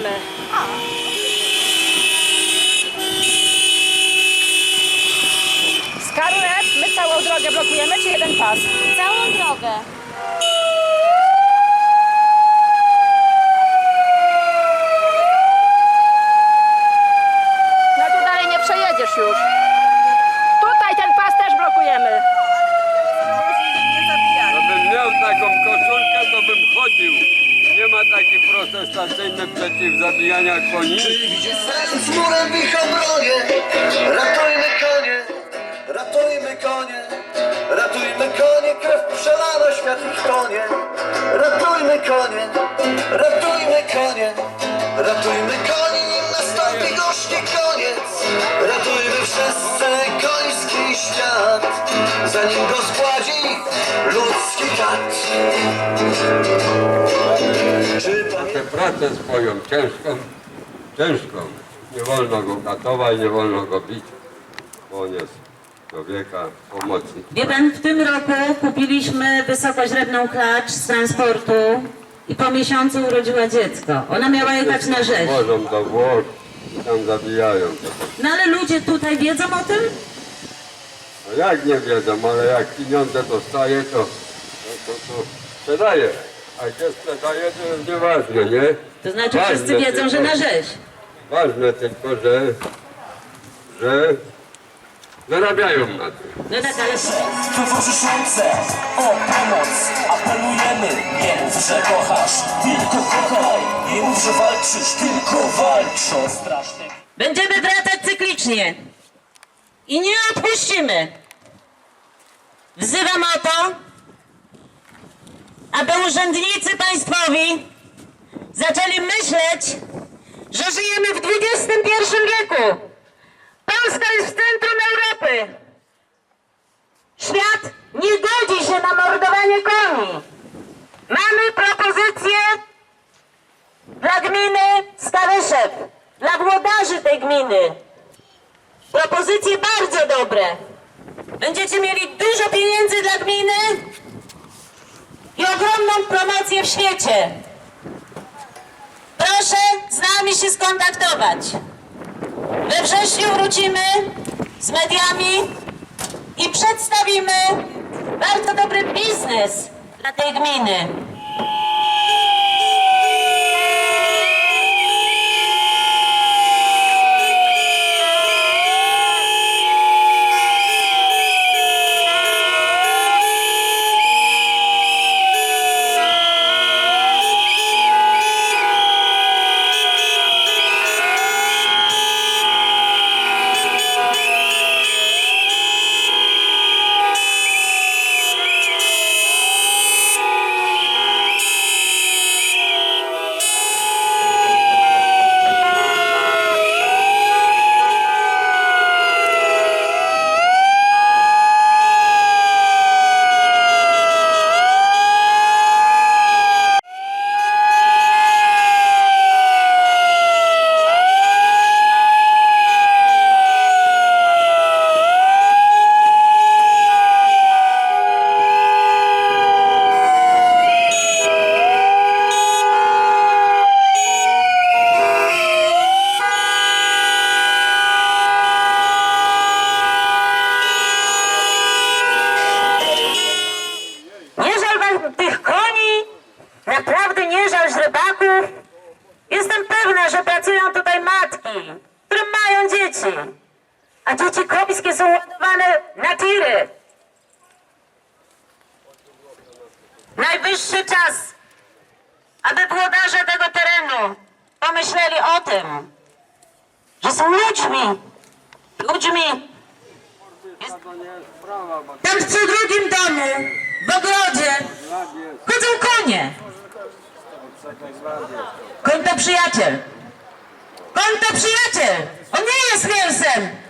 drogę blokujemy. Skarnet, my całą drogę blokujemy, czy jeden pas? Całą drogę. Zabijania koni. Z murem ich obronie. Ratujmy konie Ratujmy konie. Ratujmy konie Krew przelana, świat ich tonie Ratujmy konie Ratujmy konie. Ratujmy konie Nim nastąpi gorzki koniec Ratujmy wszyscy koński świat Zanim go spłaci ludzki kat Tę pracę swoją ciężką, ciężką. Nie wolno go katować, nie wolno go bić, bo on jest człowieka pomocnik. Wie pan, w tym roku kupiliśmy wysokoźrebną klacz z transportu i po miesiącu urodziła dziecko. Ona miała jechać na rzeź. Wożą do Włoch i tam zabijają. No ale ludzie tutaj wiedzą o tym? No jak nie wiedzą, ale jak pieniądze dostaje, to, to, to, to sprzedaje. A gdzie sprzedaje, to jest nieważne, nie? To znaczy Ważne wszyscy wiedzą, że tylko- na rzeź. Ważne tylko, że, że zarabiają na tym. No tak, ale Towarzyszące o pomoc apelujemy Nie mów, że kochasz, tylko kochaj Nie mów, że walczysz, tylko walcz o strasznych będziemy wracać cyklicznie. I nie odpuścimy. Wzywam o to, aby urzędnicy państwowi zaczęli myśleć, że żyjemy w XXI wieku. Polska jest w centrum Europy. Świat nie godzi się na mordowanie koni. Mamy propozycję dla gminy Skaryszew, dla włodarzy tej gminy. Propozycje bardzo dobre. Będziecie mieli dużo pieniędzy dla gminy i ogromną promocję w świecie. Proszę z nami się skontaktować. We wrześniu wrócimy z mediami i przedstawimy bardzo dobry biznes dla tej gminy. Kopskie są ładowane na tiry. Najwyższy czas, aby włodarze tego terenu pomyśleli o tym, że są ludźmi. Ludźmi. Tam co drugim domu, w ogrodzie, chodzą konie. Koń to przyjaciel. Koń to przyjaciel. On nie jest mięsem.